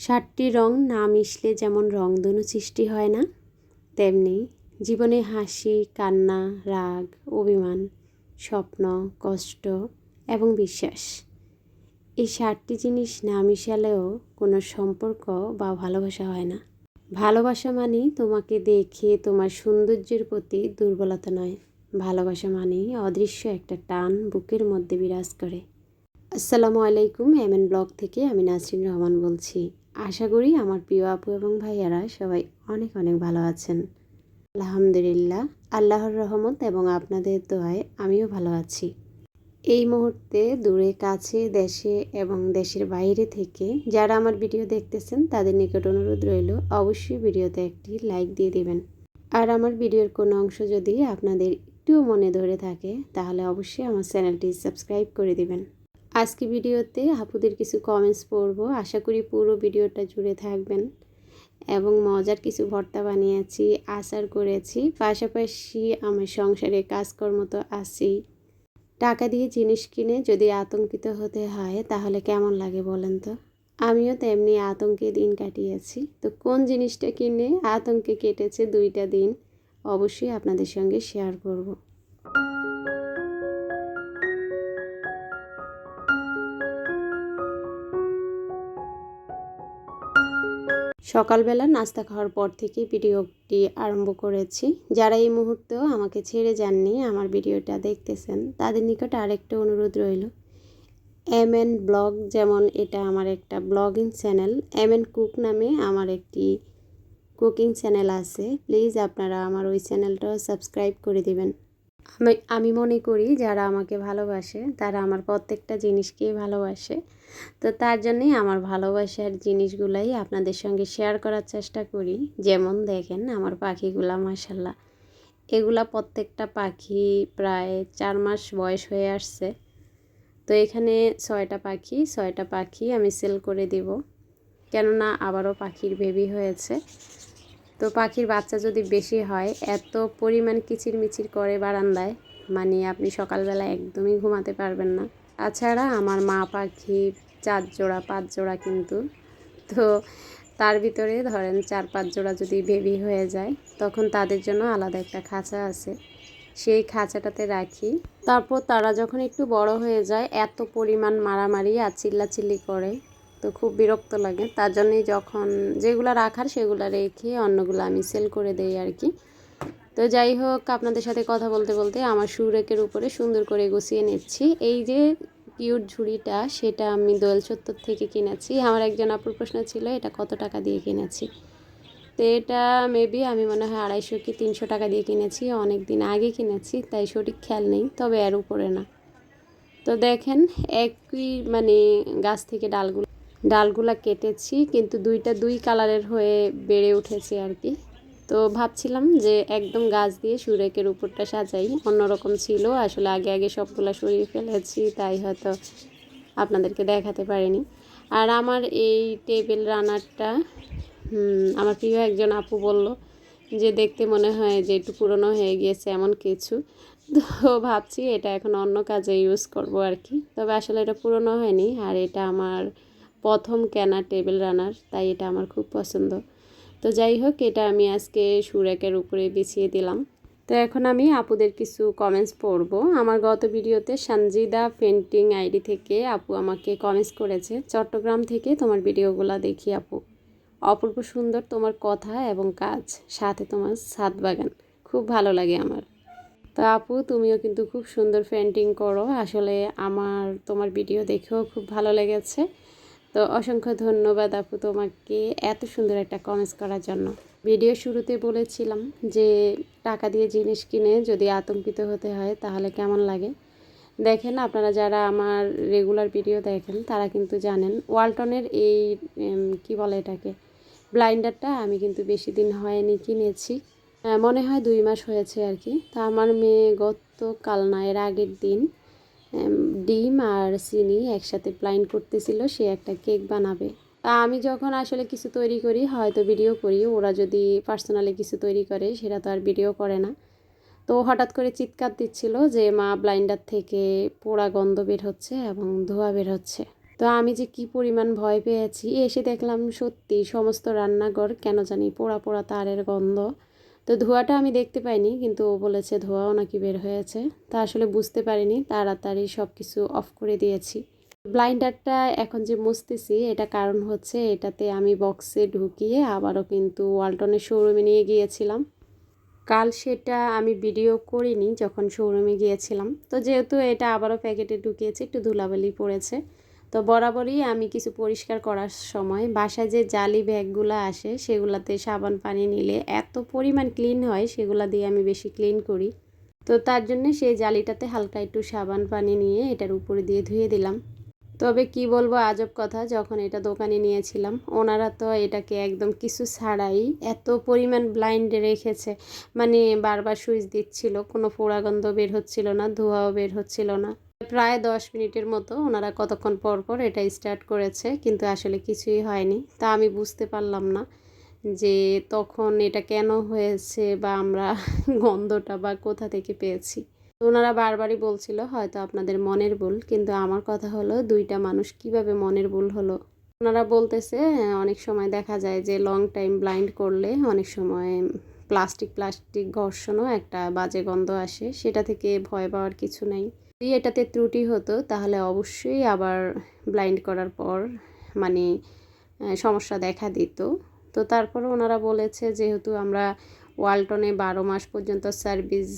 সাতটি রং না মিশলে যেমন রংধনু সৃষ্টি হয় না, তেমনি জীবনে হাসি, কান্না, রাগ, অভিমান, স্বপ্ন, কষ্ট এবং বিশ্বাস। এই সাতটি জিনিস না মিশালেও কোনো সম্পর্ক বা ভালোবাসা হয় না। ভালোবাসা মানে তোমাকে দেখে তোমার সৌন্দর্যের প্রতি দুর্বলতা নয়। ভালোবাসা মানে অদৃশ্য একটা টান বুকের মধ্যে বিরাজ করে। আসসালামু আলাইকুম এম এন ব্লগ থেকে আমি নাসরিন রহমান বলছি। আশা করি আমার প্রিয় আপু এবং ভাইয়ারা সবাই অনেক অনেক ভালো আছেন। আলহামদুলিল্লাহ, আল্লাহর রহমত এবং আপনাদের দোয়ায় আমিও ভালো আছি। এই মুহূর্তে দূরে, কাছে, দেশে এবং দেশের বাইরে থেকে যারা আমার ভিডিও দেখতেছেন, তাদের নিকট অনুরোধ রইল, অবশ্যই ভিডিওতে একটি লাইক দিয়ে দিবেন। আর আমার ভিডিওর কোনো অংশ যদি আপনাদের একটুও মনে ধরে থাকে, তাহলে অবশ্যই আমার চ্যানেলটি সাবস্ক্রাইব করে দিবেন। আজকে ভিডিওতে আপুদের কিছু কমেন্টস পড়ব। আশা করি পুরো ভিডিওটা জুড়ে থাকবেন। এবং মজার কিছু ভর্তা বানিয়েছি, আচার করেছি। পাশাপাশি আমার সংসারে কাজকর্ম তো আছেই। টাকা দিয়ে জিনিস কিনে যদি আতঙ্কিত হতে হয়, তাহলে কেমন লাগে বলেন তো? আমিও তেমনি আতঙ্কে দিন কাটিয়েছি। তো কোন জিনিসটা কিনে আতঙ্কে কেটেছে দুইটা দিন, অবশ্যই আপনাদের সঙ্গে শেয়ার করব। সকালবেলা নাস্তা খাওয়ার পর থেকে ভিডিওটি আরম্ভ করেছি। যারা এই মুহূর্তেও আমাকে ছেড়ে যাননি, আমার ভিডিওটা দেখতেছেন, তাদের নিকট আরেকটা অনুরোধ রইল। এম এন ব্লগ যেমন এটা আমার একটা blogging channel. M N cook নামে আমার একটি কুকিং চ্যানেল আছে। প্লিজ আপনারা আমার ওই চ্যানেলটাও সাবস্ক্রাইব করে দিবেন। আমি আমি মনে করি যারা আমাকে ভালোবাসে, তারা আমার প্রত্যেকটা জিনিসকেই ভালোবাসে। তো তার জন্যই আমার ভালোবাসার জিনিসগুলাই আপনাদের সঙ্গে শেয়ার করার চেষ্টা করি। যেমন দেখেন আমার পাখিগুলা মাসাল্লাহ এগুলা প্রত্যেকটা পাখি প্রায় চার মাস বয়স হয়ে আসছে। তো এখানে ছয়টা পাখি ছয়টা পাখি আমি সেল করে দিব। কেননা আবারও পাখির বেবি হয়েছে। তো পাখির বাচ্চা যদি বেশি হয়, এত পরিমাণ কিচিরমিচির করে বারান্দায় মানে আপনি সকালবেলা একদমই ঘুমাতে পারবেন না। তাছাড়া আমার মা পাখি চার জোড়া, পাঁচ জোড়া কিন্তু। তো তার ভিতরে ধরেন চার, পাঁচ জোড়া যদি বেবি হয়ে যায়, তখন তাদের জন্য আলাদা একটা খাঁচা আছে। সেই খাঁচাটাতে রাখি। তারপর তারা যখন একটু বড় হয়ে যায়, এত পরিমাণ মারামারি আর চিল্লাচিল্লি করে। তো খুব বিরক্ত লাগে। তার জন্যই যখন যেগুলো রাখার সেগুলো রেখে অন্যগুলো আমি সেল করে দেই আর কি। তো যাই হোক, আপনাদের সাথে কথা বলতে বলতে আমার সুরেকের উপরে সুন্দর করে গুছিয়ে নিচ্ছি। এই যে কিউট ঝুড়িটা, সেটা আমি দোয়েল চত্বর থেকে কিনেছি। আমার একজন আপুর প্রশ্ন ছিল, এটা কত টাকা দিয়ে কিনেছি? তো এটা মেবি আমি মনে হয় আড়াইশো কি তিনশো টাকা দিয়ে কিনেছি। অনেক দিন আগে কিনেছি, তাই সঠিক খেয়াল নেই, তবে এর উপরে না। তো দেখেন, একই মানে গাছ থেকে ডালগুলো ডালগুলা কেটেছি, কিন্তু দুইটা দুই কালারের হয়ে বেড়ে উঠেছে আর কি। তো ভাবছিলাম যে একদম গাছ দিয়ে সুরেকের উপরটা সাজাই, অন্যরকম ছিল, আসলে আগে আগে সবগুলা সরিয়ে ফেলেছি, তাই হয়তো আপনাদেরকে দেখাতে পারিনি। আর আমার এই টেবিল রানারটা আমার প্রিয় একজন আপু বলল যে দেখতে মনে হয় যে একটু পুরনো হয়ে গিয়েছে এমন কিছু। তো ভাবছি এটা এখন অন্য কাজে ইউজ করব আর কি। তবে আসলে এটা পুরনো হয়নি, আর এটা আমার প্রথম কেনা টেবিল রানার, তাই এটা আমার খুব পছন্দ। তো যাই হোক, এটা আমি আজকে সুরেকের উপরে বিছিয়ে দিলাম। তো এখন আমি আপুদের কিছু কমেন্টস পড়ব। আমার গত ভিডিওতে সঞ্জিদা পেন্টিং আইডি থেকে আপু আমাকে কমেন্টস করেছে, চট্টগ্রাম থেকে তোমার ভিডিওগুলো দেখি আপু। অপূর্ব সুন্দর তোমার কথা এবং কাজ, সাথে তোমার ছাদ বাগান, খুব ভালো লাগে আমার। তো আপু, তুমিও কিন্তু খুব সুন্দর পেন্টিং করো। আসলে আমার তোমার ভিডিও দেখেও খুব ভালো লেগেছে। তো অসংখ্য ধন্যবাদ আপু তোমাকে এত সুন্দর একটা কমেন্টস করার জন্য। ভিডিও শুরুতে বলেছিলাম যে, টাকা দিয়ে জিনিস কিনে যদি আতঙ্কিত হতে হয় তাহলে কেমন লাগে? দেখেন আপনারা যারা আমার রেগুলার ভিডিও দেখেন, তারা কিন্তু জানেন ওয়ালটনের এই কি বলে এটাকে ব্লাইন্ডারটা আমি কিন্তু বেশি দিন হয়নি কিনেছি। মনে হয় দুই মাস হয়েছে আর কি। তা আমার মেয়ে গত কাল না, এর আগের দিন ডিম আর চিনি একসাথে প্লাইন করতেছিল, সে একটা কেক বানাবে। তা আমি যখন আসলে কিছু তৈরি করি, হয়তো ভিডিও করি, ওরা যদি পার্সোনালি কিছু তৈরি করে সেটা তো আর ভিডিও করে না। তো হঠাৎ করে চিৎকার দিচ্ছিল যে, মা ব্লাইন্ডার থেকে পোড়া গন্ধ বের হচ্ছে এবং ধোয়া বের হচ্ছে। তো আমি যে কি পরিমাণ ভয় পেয়েছি, এসে দেখলাম সত্যি সমস্ত রান্নাঘর কেন জানি পোড়া পোড়া তারের গন্ধ। তো ধোঁয়াটা আমি দেখতে পাইনি, কিন্তু ও বলেছে ধোঁয়াও নাকি বের হয়েছে। তা আসলে বুঝতে পারিনি, তাড়াতাড়ি সব কিছু অফ করে দিয়েছি। ব্লাইন্ডারটা এখন যে মুছতেছি, এটা কারণ হচ্ছে এটাতে আমি বক্সে ঢুকিয়ে আবারও কিন্তু ওয়ালটনের শোরুমে নিয়ে গিয়েছিলাম। কাল সেটা আমি ভিডিও করিনি যখন শোরুমে গিয়েছিলাম। তো যেহেতু এটা আবারও প্যাকেটে ঢুকিয়েছি, একটু ধুলাবালি পড়েছে। তো বরাবরই আমি কিছু পরিষ্কার করার সময় বাসায় যে জালি ব্যাগগুলো আসে সেগুলাতে সাবান, পানি নিলে এত পরিমাণ ক্লিন হয় সেগুলা দিয়ে আমি বেশি ক্লিন করি। তো তার জন্য সেই জালিটাতে হালকা একটু সাবান, পানি নিয়ে এটার উপরে দিয়ে ধুয়ে দিলাম। তবে কি বলব আজব কথা, যখন এটা দোকানে নিয়েছিলাম, ওনারা তো এটাকে একদম কিছু ছাড়াই এত পরিমাণ ব্লাইন্ডে রেখেছে। মানে বারবার সুইচ দিচ্ছিল, কোনো পোড়াগন্ধ বের হচ্ছিল না, ধোঁয়াও বের হচ্ছিল না। প্রায় দশ মিনিটের মতো ওনারা কতক্ষণ পর পর এটা স্টার্ট করেছে, কিন্তু আসলে কিছুই হয়নি। তা আমি বুঝতে পারলাম না যে তখন এটা কেন হয়েছে বা আমরা গন্ধটা বা কোথা থেকে পেয়েছি। ওনারা বারবারই বলছিল, হয়তো আপনাদের মনের ভুল, কিন্তু আমার কথা হলো দুইটা মানুষ কীভাবে মনের ভুল হলো? ওনারা বলতেছে, অনেক সময় দেখা যায় যে লং টাইম ব্লাইন্ড করলে অনেক সময় প্লাস্টিক প্লাস্টিক ঘর্ষণও একটা বাজে গন্ধ আসে, সেটা থেকে ভয় পাওয়ার কিছু নাই। যদি এটাতে ত্রুটি হতো, তাহলে অবশ্যই আবার ব্লাইন্ড করার পর মানে সমস্যা দেখা দিত। তো তারপরে ওনারা বলেছে, যেহেতু আমরা ওয়ালটনে বারো মাস পর্যন্ত সার্ভিস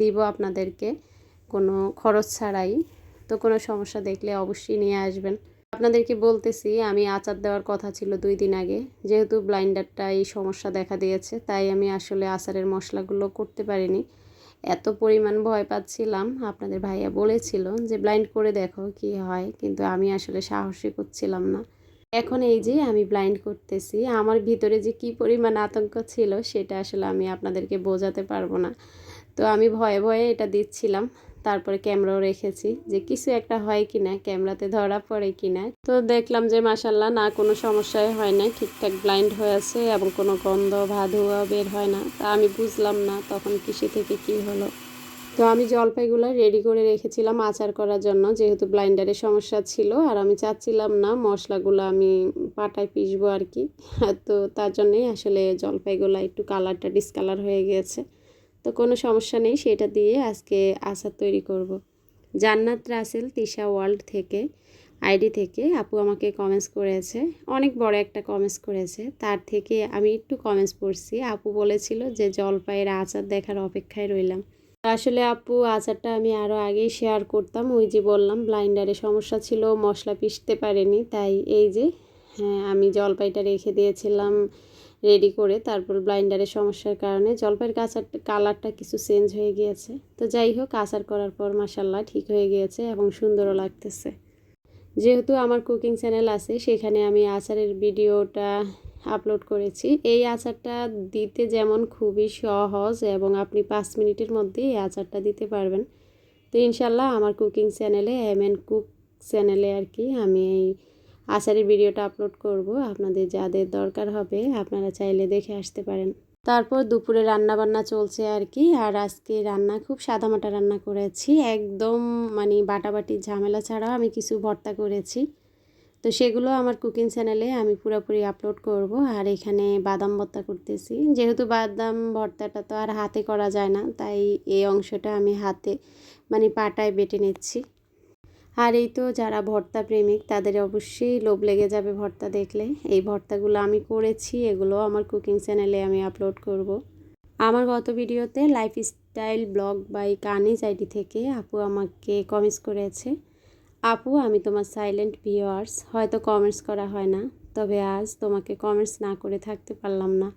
দিব আপনাদেরকে, কোনো খরচ ছাড়াই, তো কোনো সমস্যা দেখলে অবশ্যই নিয়ে আসবেন। আপনাদেরকে বলতেছি, আমি আচার দেওয়ার কথা ছিল দুই দিন আগে। যেহেতু ব্লাইন্ডারটা এই সমস্যা দেখা দিয়েছে, তাই আমি আসলে আচারের মশলাগুলো করতে পারিনি। এত পরিমাণ ভয় পাচ্ছিলাম। আপনাদের ভাইয়া বলেছিল যে ব্লাইন্ড করে দেখো কি হয়। কিন্তু আমি আসলে সাহসই করছিলাম না। এখন এই যে আমি ব্লাইন্ড করতেছি, আমার ভিতরে যে কি পরিমাণ আতঙ্ক ছিল, সেটা আসলে আমি আপনাদেরকে বোঝাতে পারব না। তো আমি ভয়ে ভয়ে এটা দিচ্ছিলাম। তারপরে ক্যামেরাও রেখেছি যে কিছু একটা হয় কি না ক্যামেরাতে ধরা পড়ে কি না তো দেখলাম যে মাসাল্লাহ না, কোনো সমস্যাই হয় না ঠিকঠাক ব্লাইন্ড হয়েছে এবং কোনো গন্ধ ভাধুয়া বের হয় না। তা আমি বুঝলাম না তখন কৃষি থেকে কি হলো। তো আমি জলপাইগুলো রেডি করে রেখেছিলাম আচার করার জন্য, যেহেতু ব্লাইন্ডারের সমস্যা ছিল। আর আমি চাচ্ছিলাম না মশলাগুলো আমি পাটায় পিসবো আর কি। তো তার জন্যেই আসলে জলপাইগুলো একটু কালারটা ডিসকালার হয়ে গিয়েছে তো কোনো সমস্যা নেই, সেটা দিয়ে আজকে আচার তৈরি করব। জান্নাত রাসেল তিশা ওয়ার্ল্ড থেকে, আইডি থেকে আপু আমাকে কমেন্টস করেছে, অনেক বড় একটা কমেন্টস করেছে। তার থেকে আমি একটু কমেন্টস পড়ছি। আপু বলেছিল যে জলপাইয়ের আচার দেখার অপেক্ষায় রইলাম। আসলে আপু, আচারটা আমি আরও আগেই শেয়ার করতাম। ওই যে বললাম ব্লাইন্ডারে সমস্যা ছিল, মশলা পিষতে পারেনি। তাই এই যে হ্যাঁ আমি জলপাইটা রেখে দিয়েছিলাম। রেডি করে তারপর ব্লাইন্ডারের সমস্যার কারণে জলপাইয়ের কাঁচার কালারটা কিছু চেঞ্জ হয়ে গিয়েছে। তো যাই হোক, আচার করার পর মাসাল্লাহ ঠিক হয়ে গিয়েছে এবং সুন্দরও লাগতেছে। যেহেতু আমার কুকিং চ্যানেল আছে, সেখানে আমি আচারের ভিডিওটা আপলোড করেছি। এই আচারটা দিতে যেমন খুবই সহজ এবং আপনি পাঁচ মিনিটের মধ্যেই এই আচারটা দিতে পারবেন। তো ইনশাল্লাহ আমার কুকিং চ্যানেলে এম এন কুক চ্যানেলে আর কি আমি এই আচারের ভিডিওটা আপলোড করব। আপনাদের যাদের দরকার হবে, আপনারা চাইলে দেখে আসতে পারেন। তারপর দুপুরে রান্না বান্না চলছে আর কি। আর আজকে রান্না, খুব সাদামাটা রান্না করেছি। একদম মানে বাটাবাটির ঝামেলা ছাড়াও আমি কিছু ভর্তা করেছি। তো সেগুলো আমার কুকিং চ্যানেলে আমি পুরোপুরি আপলোড করব। আর এখানে বাদাম ভর্তা করতেছি। যেহেতু বাদাম ভর্তাটা তো আর হাতে করা যায় না, তাই এই অংশটা আমি হাতে মানে পাটায় বেটে নিচ্ছি। আর এই তো যারা ভর্তা প্রেমিক, তাদের অবশ্যই লোভ লেগে যাবে ভর্তা দেখলে। এই ভর্তাগুলো আমি করেছি, এগুলো আমার কুকিং চ্যানেলে আমি আপলোড করব। আমার গত ভিডিওতে lifestyle blog by Kaniz ID থেকে আপু আমাকে কমেন্টস করেছে, আপু, আমি তোমার সাইলেন্ট ভিওয়ার্স হয়তো কমেন্টস করা হয় না, তবে আজ তোমাকে কমেন্টস না করে থাকতে পারলাম না।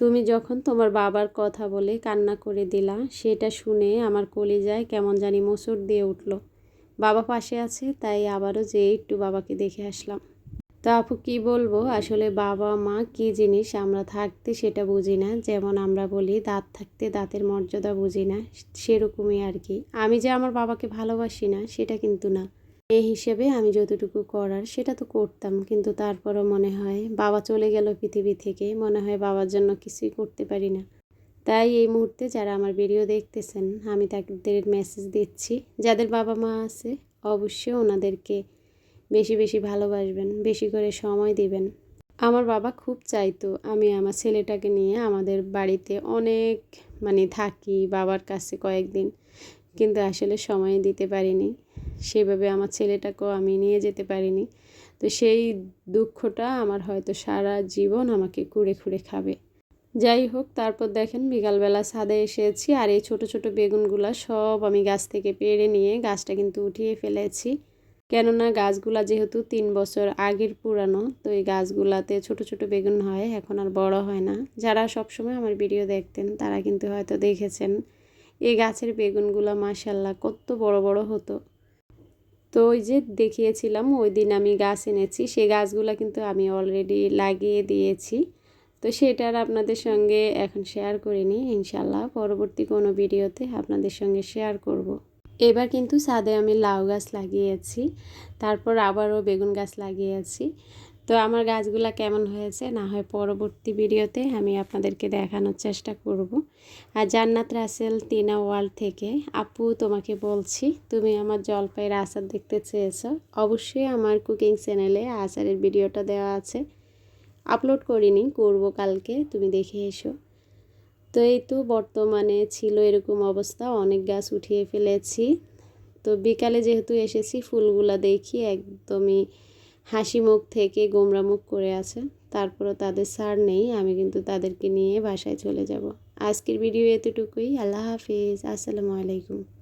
তুমি যখন তোমার বাবার কথা বলে কান্না করে দিলা, সেটা শুনে আমার কলিজায় কেমন জানি মোসর দিয়ে উঠল। বাবা পাশে আছে, তাই আবারও যে একটু বাবাকে দেখে আসলাম। তো আপু কি বলব, আসলে বাবা, মা কি জিনিস আমরা থাকতে সেটা বুঝি না। যেমন আমরা বলি, দাঁত থাকতে দাঁতের মর্যাদা বুঝি না, সেরকমই আর কি। আমি যে আমার বাবাকে ভালোবাসি না, সেটা কিন্তু না। এই হিসেবে আমি যতটুকু করার সেটা তো করতাম, কিন্তু তারপরও মনে হয় বাবা চলে গেল পৃথিবী থেকে, মনে হয় বাবার জন্য কিছুই করতে পারি না। তাই এই মুহূর্তে যারা আমার ভিডিও দেখতেছেন, আমি তাদের মেসেজ দিচ্ছি। যাদের বাবা মা আছে, অবশ্যই ওনাদেরকে বেশি বেশি ভালোবাসবেন, বেশি করে সময় দিবেন। আমার বাবা খুব চাইতো আমি আমার ছেলেটাকে নিয়ে আমাদের বাড়িতে অনেক মানে থাকি বাবার কাছে কয়েকদিন, কিন্তু আসলে সময় দিতে পারিনি। সেভাবে আমার ছেলেটাকেও আমি নিয়ে যেতে পারিনি। তো সেই দুঃখটা আমার হয়তো সারা জীবন আমাকে কুড়ে খুঁড়ে খাবে। যাই হোক, তারপর দেখেন বিকালবেলা ছাদে এসেছি আর এই ছোট ছোট বেগুনগুলা সব আমি গাছ থেকে পেড়ে নিয়ে গাছটা কিন্তু উঠিয়ে ফেলেছি। কেননা গাছগুলা যেহেতু তিন বছর আগের পুরানো, তো এই গাছগুলাতে ছোট ছোট বেগুন হয়, এখন আর বড় হয় না। যারা সবসময় আমার ভিডিও দেখতেন, তারা কিন্তু হয়তো দেখেছেন, এই গাছের বেগুনগুলো মাসাল্লাহ কত বড় বড় হতো। তো ওই যে দেখিয়েছিলাম, ওই দিন আমি গাছ এনেছি সেই গাছগুলো কিন্তু আমি অলরেডি লাগিয়ে দিয়েছি। তো সেটার আপনাদের সঙ্গে এখন শেয়ার করিনি। ইনশাল্লাহ পরবর্তী কোনো ভিডিওতে আপনাদের সঙ্গে শেয়ার করব। এবার কিন্তু ছাদে আমি লাউ গাছ লাগিয়েছি, তারপর আবারও বেগুন গাছ লাগিয়েছি। তো আমার গাছগুলা কেমন হয়েছে না হয় পরবর্তী ভিডিওতে আমি আপনাদেরকে দেখানোর চেষ্টা করব। আর জান্নাত রাসেল টিনা ওয়ার্ল্ড থেকে, আপু, তোমাকে বলছি, তুমি আমার জলপাইয়ের আচার দেখতে চেয়েছো। অবশ্যই আমার কুকিং চ্যানেলে আচারের ভিডিওটা দেওয়া আছে। আপলোড করিনি, করব কালকে, তুমি দেখে এসো। তো এই তো বর্তমানে ছিল এরকম অবস্থা, অনেক গাছ উঠিয়ে ফেলেছি। তো বিকালে যেহেতু এসেছি, ফুলগুলা দেখি, একদমই হাসি মুখ থেকে গোমরা মুখ করে আছে। তারপরও তাদের সার নেই, আমি কিন্তু তাদেরকে নিয়ে বাসায় চলে যাব। আজকের ভিডিও এতটুকুই, আল্লাহ হাফিজ, আসসালামু আলাইকুম।